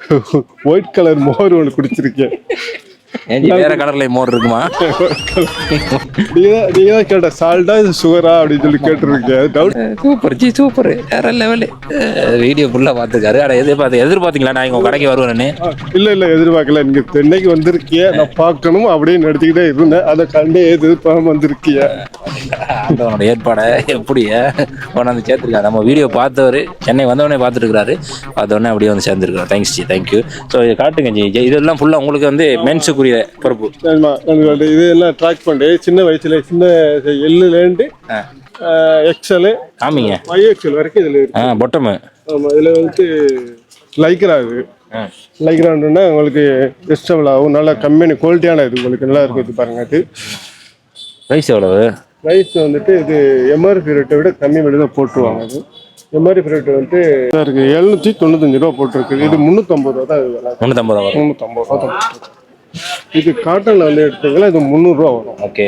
(laughs) ஒயிட் கலர் மோர் ஒன்று குடிச்சிருக்கேன். ஏஞ்சி வேற கடற்கரை மோர் இருக்குமா? நீங்க தான் கேட்ட சால்ட்டா இது சுகரா அப்படின்னு சொல்லி கேட்டிருக்கீங்க. டவுட் சூப்பர் ஜி சூப்பர் வேற லெவலு வீடியோ ஃபுல்லா பார்த்துருக்காரு. அட எதிர்பார்த்து எதிர்பார்த்தீங்களா? நான் உங்க கடைக்கு வருவேன்னு இல்ல இல்ல எதிர்பார்க்கல. நீங்க சென்னைக்கு வந்திருக்கிய நான் பார்க்கணும் அப்படின்னு எடுத்துக்கிட்டே இருந்தேன். அதை கண்டே எதிர்பார்க்காம வந்திருக்கிய. ஆண்டவனோட ஏற்பாடை எப்படி கொண்டாந்து சேர்த்துருக்காரு. நம்ம வீடியோ பார்த்தவர் சென்னை வந்தவொடனே பார்த்துட்டு பார்த்தவொடனே அப்படியே வந்து சேர்ந்துருக்காரு thanks ji thank you so இது காட்டுங்க ஜி. இதெல்லாம் ஃபுல்லாக உங்களுக்கு வந்து மென்ஸுக்குரிய பொறுப்பு ஆமா இது எல்லாம் ட்ராக் பண்ணி சின்ன வயசுல சின்ன எல்லுலேருந்து எக்ஸல் காமிங்க. ஃபைவ் எக்ஸல் வரைக்கும் இதுல இருக்கு. ஆ பொட்டமு ஆமா இதுல வந்து லைக்ரா இது. லைக்ரான்னா உங்களுக்கு வெஸ்டபிள் ஆகும் நல்லா கம்மியான குவாலிட்டியான இது உங்களுக்கு நல்லா இருக்கும் இது பாருங்க இது. ப்ரைஸ் எவ்வளவு? ப்ரைஸ் வந்துட்டு இது எம்ஆர்பி ரேட்டை விட கம்மி விலை தான் போட்டுருவாங்க அது எம்ஆர்பி ரேட் வந்து இருக்கு எழுநூற்றி தொண்ணூத்தஞ்சு ரூபா போட்டிருக்கு. இது முந்நூற்றம்பது ரூபா தான் முந்நூற்றம்பது ரூபா முந்நூற்றம்பது ரூபா தான். இது காட்டனில் வந்து எடுத்தீங்கன்னா இது முந்நூறுரூவா வரும். ஓகே.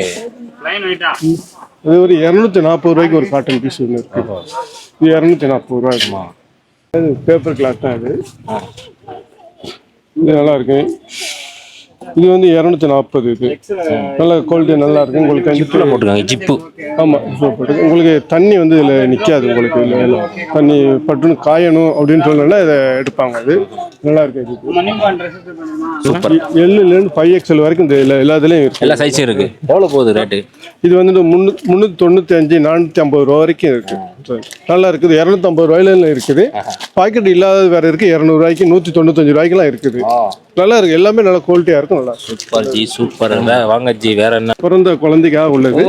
இது ஒரு இரநூத்தி நாற்பது ரூபாய்க்கு ஒரு காட்டன் பீஸ் ஒன்று இருக்கு. இது இரநூத்தி நாற்பது ரூபா இருக்குமா இது பேப்பர் கிளாத் தான் இது. இது நல்லா இருக்கு. இது வந்து இரநூத்தி நாற்பது இது. நல்ல குவாலிட்டி நல்லா இருக்கு. உங்களுக்கு ஜிப்பில் போட்டுருக்காங்க ஜிப்பு ஆமாம் இப்போ போட்டு உங்களுக்கு தண்ணி வந்து இதில் நிற்காது உங்களுக்கு. இதில் தண்ணி பட்டுன்னு காயணும் அப்படின்னு சொல்லணும்னா இதை எடுப்பாங்க அது. நல்லா இருக்கு இது சூப்பர் எல்லுலேருந்து ஃபைவ் எக்ஸ்எல் வரைக்கும் இந்த எல்லா எல்லா இதுலேயும் இருக்கு. எல்லா சைஸும் இருக்கு. எவ்வளோ போகுது ரேட்டு இது வந்துட்டு முன்னூ முந்நூற்றி தொண்ணூற்றி அஞ்சு நானூற்றி ஐம்பது ரூபா வரைக்கும் இருக்கு. நல்லா இருக்குது. இரநூத்தம்பது ரூபாயில இருக்குது. பாக்கெட் இல்லாதது வேற இருக்கு. இரநூறுவாய்க்கு நூற்றி தொண்ணூத்தஞ்சு ரூபாய்க்குலாம் இருக்குது. நல்லா இருக்கு. எல்லாமே நல்ல குவாலிட்டியாக இருக்கும். நல்லா சூப்பர் ஜி சூப்பர். வாங்க ஜி வேற என்ன? பிறந்த குழந்தைக்காக உள்ளது.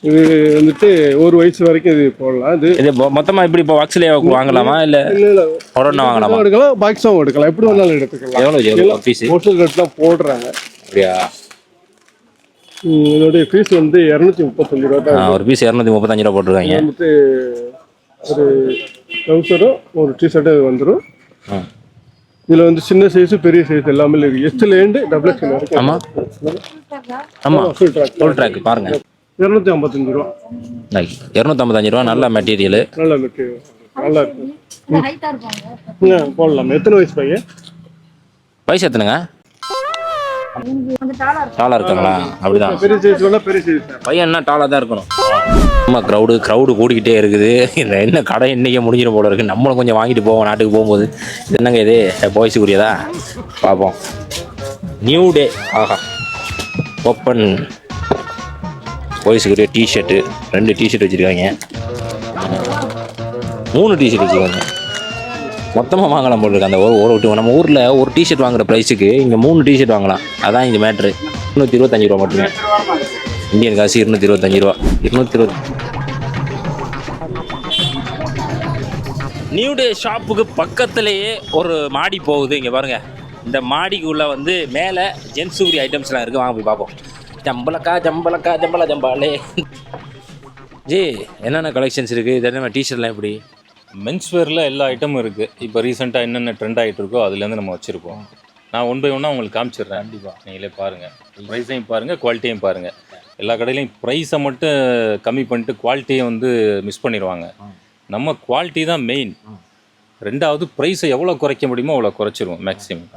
இது வந்துட்டு ஒரு வயசு வரைக்கும் இது போடலாம். இது இது மொ- மொத்தமா இப்படி இப்போ வாக்ஸ்லேயே வாங்கலாமா? இல்ல இல்லை ஒடனா வாங்கலாமா? எடுக்கலாம். பாக்ஸாகவும் எடுக்கலாம். எப்படி வேணாலும் எடுத்துக்கலாம். எவ்வளோ பீஸ்? ஹோட்டல் ரேட்லாம் போடுறாங்க. அப்படியா? இதோடைய ஃபீஸ் வந்து இரநூத்தி முப்பத்தஞ்சு ரூபா தான். ஒரு பீஸ் இரநூத்தி முப்பத்தஞ்சு ரூபா போட்டிருக்காங்க. வந்துட்டு ஒரு ட்ரௌசரும் ஒரு டிஷர்ட்டு வந்துடும் ஆ. இதில் வந்து சின்ன சைஸு பெரிய சைஸ் எல்லாமே இருக்கு. எஸ்லேருந்து டபுள் எக்ஸ்எல் வரைக்கும் ஆமா. ஆமா. ஃபுல் ட்ராக் ஃபுல் ட்ராக் பாருங்க. இரநூத்தி ஐம்பத்தஞ்சு ரூபா. இரநூத்தம்பத்தஞ்சு ரூபா நல்ல மெட்டீரியல் நல்ல மெட்டீரியல் நல்லா இருக்கு ம், போடலாம். எத்தனை வயசு பையன்? வயசு எத்தனைங்க? டாலா இருக்காங்களா? அப்படிதான். பையன் என்ன டாலாக தான் இருக்கணும். ஆமா க்ரௌடு க்ரௌடு கூடிக்கிட்டே இருக்குது. இந்த என்ன கடை இன்னைக்கே முடிஞ்சிடும் போல இருக்கு. நம்மளும் கொஞ்சம் வாங்கிட்டு போவோம் நாட்டுக்கு போகும்போது. என்னங்க இது? பாய்ஸுக்குரியதா பார்ப்போம். நியூ டே ஆஹா. ஓப்பன் பாய்ஸுக்குரிய டிஷர்ட்டு ரெண்டு டிஷர்ட் வச்சுருக்காங்க. மூணு டிஷர்ட் வச்சுருக்காங்க. மொத்தமாக வாங்கலாம் போட்டிருக்கு. அந்த ஒரு ஒரு நம்ம ஊரில் ஒரு டிஷர்ட் வாங்குற ப்ரைஸுக்கு இங்கே மூணு டிஷர்ட் வாங்கலாம். அதான் இந்த மேட்ரு இருநூற்றி இருபத்தஞ்சி ரூபா மட்டுமே. இந்தியன் காசு இருநூற்றி இருபத்தஞ்சு ரூபா. இருநூற்றி இருபது. நியூ டே ஷாப்புக்கு பக்கத்துலேயே ஒரு மாடி போகுது. இங்கே பாருங்கள் இந்த மாடிக்குள்ள வந்து மேலே ஜென்சூரி ஐட்டம்ஸ்லாம் இருக்குது வாங்க போய் பார்ப்போம். ஜம்பலக்கா ஜம்பலக்கா ஜம்பல ஜம்பாலே ஜி என்னென்ன கலெக்ஷன்ஸ் இருக்குது இது என்ன டிஷர்ட்லாம் எப்படி? மென்ஸ் வேரில் எல்லா ஐட்டமும் இருக்குது இப்போ ரீசெண்டாக என்னென்ன ட்ரெண்ட் ஆகிட்டு இருக்கோ அதுலேருந்து நம்ம வச்சுருக்கோம் நான் ஒன் பை ஒன்னாக உங்களுக்கு காமிச்சிடுறேன். கண்டிப்பாக நீங்களே பாருங்கள் ப்ரைஸையும் பாருங்கள் குவாலிட்டியும் பாருங்கள் எல்லா கடையிலையும் ப்ரைஸை மட்டும் கம்மி பண்ணிட்டு குவாலிட்டியை வந்து மிஸ் பண்ணிடுவாங்க. நம்ம குவாலிட்டி தான் மெயின் ரெண்டாவது ப்ரைஸை எவ்வளோ குறைக்க முடியுமோ அவ்வளோ குறைச்சிருவோம் மேக்ஸிமம்